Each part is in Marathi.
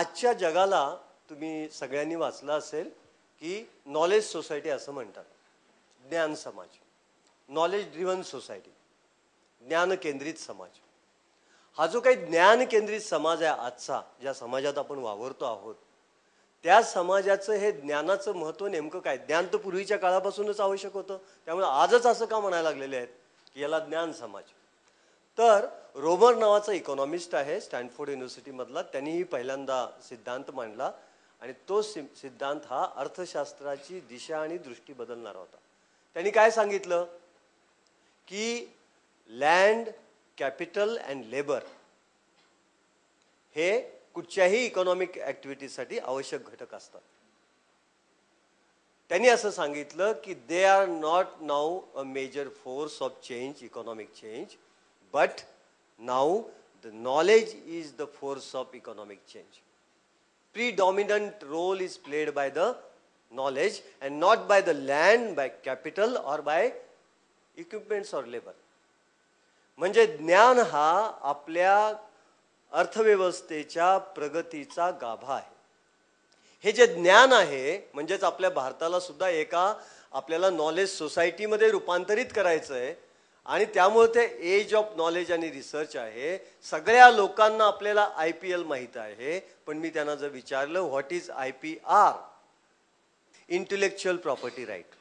आजच्या जगाला तुम्ही सगळ्यांनी वाचलं असेल की नॉलेज सोसायटी असं म्हणतात. ज्ञान समाज. नॉलेज ड्रिव्हन सोसायटी ज्ञान केंद्रित समाज. हा जो काही ज्ञान केंद्रित समाज आहे आजचा ज्या समाजात आपण वावरतो आहोत त्या समाजाचं हे ज्ञानाचं महत्त्व नेमकं काय? ज्ञान तर पूर्वीच्या काळापासूनच आवश्यक होतं. त्यामुळे आजच असं का म्हणायला लागलेले आहेत? की याला ज्ञान समाज. तर रोबर नावाचा इकॉनॉमिस्ट आहे स्टॅनफोर्ड युनिव्हर्सिटीमधला. त्यांनीही पहिल्यांदा सिद्धांत मांडला आणि तो सि सिद्धांत हा अर्थशास्त्राची दिशा आणि दृष्टी बदलणारा होता. त्यांनी काय सांगितलं? की लँड कॅपिटल अँड लेबर हे कुठच्याही इकॉनॉमिक ॲक्टिव्हिटीजसाठी आवश्यक घटक असतात. त्यांनी असं सांगितलं की they are not now a major force of change economic change but now the knowledge is the force of economic change predominant role is played by the knowledge and not by the land, by capital or by equipments or labor. म्हणजे ज्ञान हा आपल्या अर्थव्यवस्थेच्या प्रगतीचा गाभा आहे हे जे ज्ञान आहे म्हणजेच आपल्या भारताला सुद्धा एका आपल्याला नॉलेज सोसायटीमध्ये रूपांतरित करायचं आहे आणि त्यामुळे ते एज ऑफ नॉलेज आणि रिसर्च आहे. सगळ्या लोकांना आपल्याला आय पी एल माहीत आहे. पण मी त्यांना जर विचारलं what is I P R intellectual property right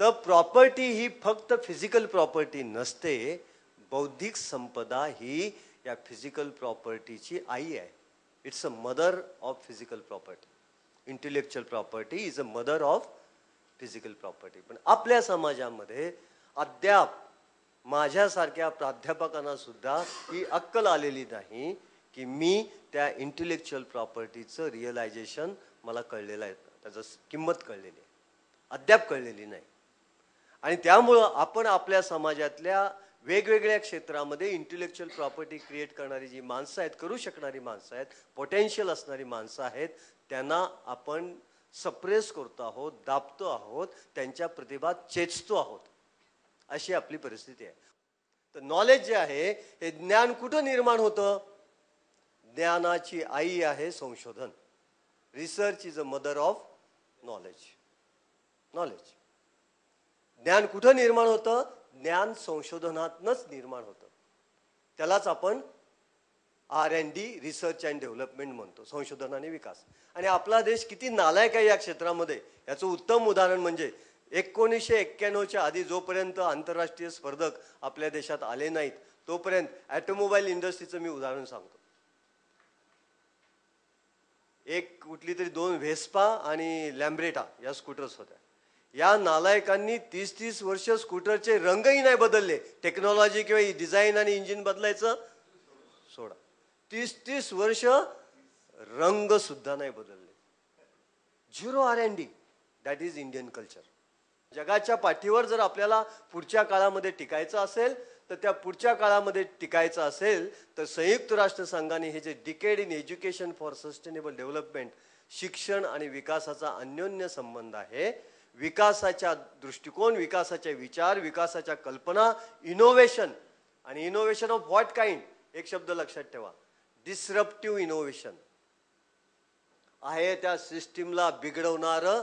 तर प्रॉपर्टी ही फक्त फिजिकल प्रॉपर्टी नसते. बौद्धिक संपदा ही या फिजिकल प्रॉपर्टीची आई आहे. It's a mother of physical property intellectual property is a mother of physical property पण आपल्या समाजामध्ये अद्याप माझ्यासारख्या प्राध्यापकांना सुद्धा ही अक्कल आलेली नाही की मी त्या इंटेलेक्च्युअल प्रॉपर्टीचं रिअलायझेशन मला कळलेलं आहे. त्याचं किंमत कळलेली आहे. अद्याप कळलेली नाही. आणि त्यामुळं आपण आपल्या समाजातल्या वेगवेगळ्या क्षेत्रामध्ये इंटेलेक्च्युअल प्रॉपर्टी क्रिएट करणारी जी माणसं आहेत करू शकणारी माणसं आहेत पोटेन्शियल असणारी माणसं आहेत त्यांना आपण सप्रेस करतो आहोत दाबतो आहोत त्यांच्या प्रतिभा चेचतो आहोत. अशी आपली परिस्थिती आहे. तर नॉलेज जे आहे हे ज्ञान कुठं निर्माण होतं? ज्ञानाची आई आहे संशोधन. Research is a mother of knowledge knowledge ज्ञान कुठं निर्माण होतं? ज्ञान संशोधनातनच निर्माण होतं. त्यालाच आपण R and D research and development म्हणतो संशोधन आणि विकास. आणि आपला देश किती नालायक आहे या क्षेत्रामध्ये? याचं उत्तम उदाहरण म्हणजे एकोणीसशे एक्क्याण्णवच्या आधी जोपर्यंत आंतरराष्ट्रीय स्पर्धक आपल्या देशात आले नाहीत तोपर्यंत ॲटोमोबाईल इंडस्ट्रीचं मी उदाहरण सांगतो. एक कुठली तरी दोन व्हेस्पा आणि लॅम्ब्रेटा या स्कूटर्स होत्या. या नालायकांनी तीस तीस वर्ष स्कूटरचे रंगही नाही बदलले. टेक्नॉलॉजी किंवा डिझाईन आणि इंजिन बदलायचं सोडा. तीस तीस वर्ष रंग सुद्धा नाही बदलले. Zero R and D that is Indian culture. जगाच्या पाठीवर जर आपल्याला पुढच्या काळामध्ये टिकायचं असेल तर त्या पुढच्या काळामध्ये टिकायचं असेल तर संयुक्त राष्ट्रसंघाने हे जे decade in education for sustainable development शिक्षण आणि विकासाचा अन्योन्य संबंध आहे विकासाच्या दृष्टिकोन विकासाचे विचार विकासाच्या कल्पना इनोव्हेशन आणि इनोव्हेशन ऑफ व्हॉट काइंड एक शब्द लक्षात ठेवा. डिसरप्टिव्ह इनोव्हेशन आहे त्या सिस्टीमला बिघडवणारं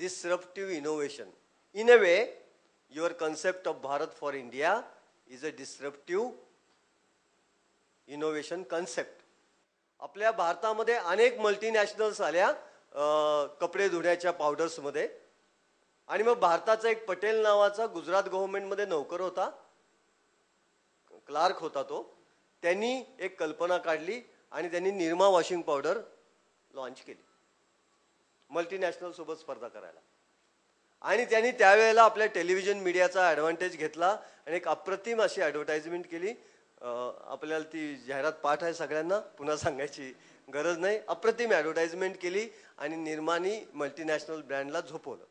disruptive innovation in a way your concept of Bharat for India is a disruptive innovation concept आपल्या भारतामध्ये अनेक मल्टीनॅशनल्स आल्या कपडे धुण्याच्या पावडर्समध्ये आणि मग भारताचा एक पटेल नावाचा गुजरात गव्हर्नमेंटमध्ये नोकर होता क्लार्क होता तो. त्यांनी एक कल्पना काढली आणि त्यांनी निरमा वॉशिंग पावडर लॉन्च केली. मल्टीनॅशनल सोबत स्पर्धा करायला. आणि त्यांनी त्यावेळेला आपल्या टेलिव्हिजन मीडियाचा ॲडव्हान्टेज घेतला आणि एक अप्रतिम अशी ॲडव्हर्टाइजमेंट केली. आपल्याला ती जाहिरात पाठ आहे सगळ्यांना पुन्हा सांगायची गरज नाही. अप्रतिम ॲडव्हर्टाइजमेंट केली आणि निर्माणी मल्टीनॅशनल ब्रँडला झोपवलं.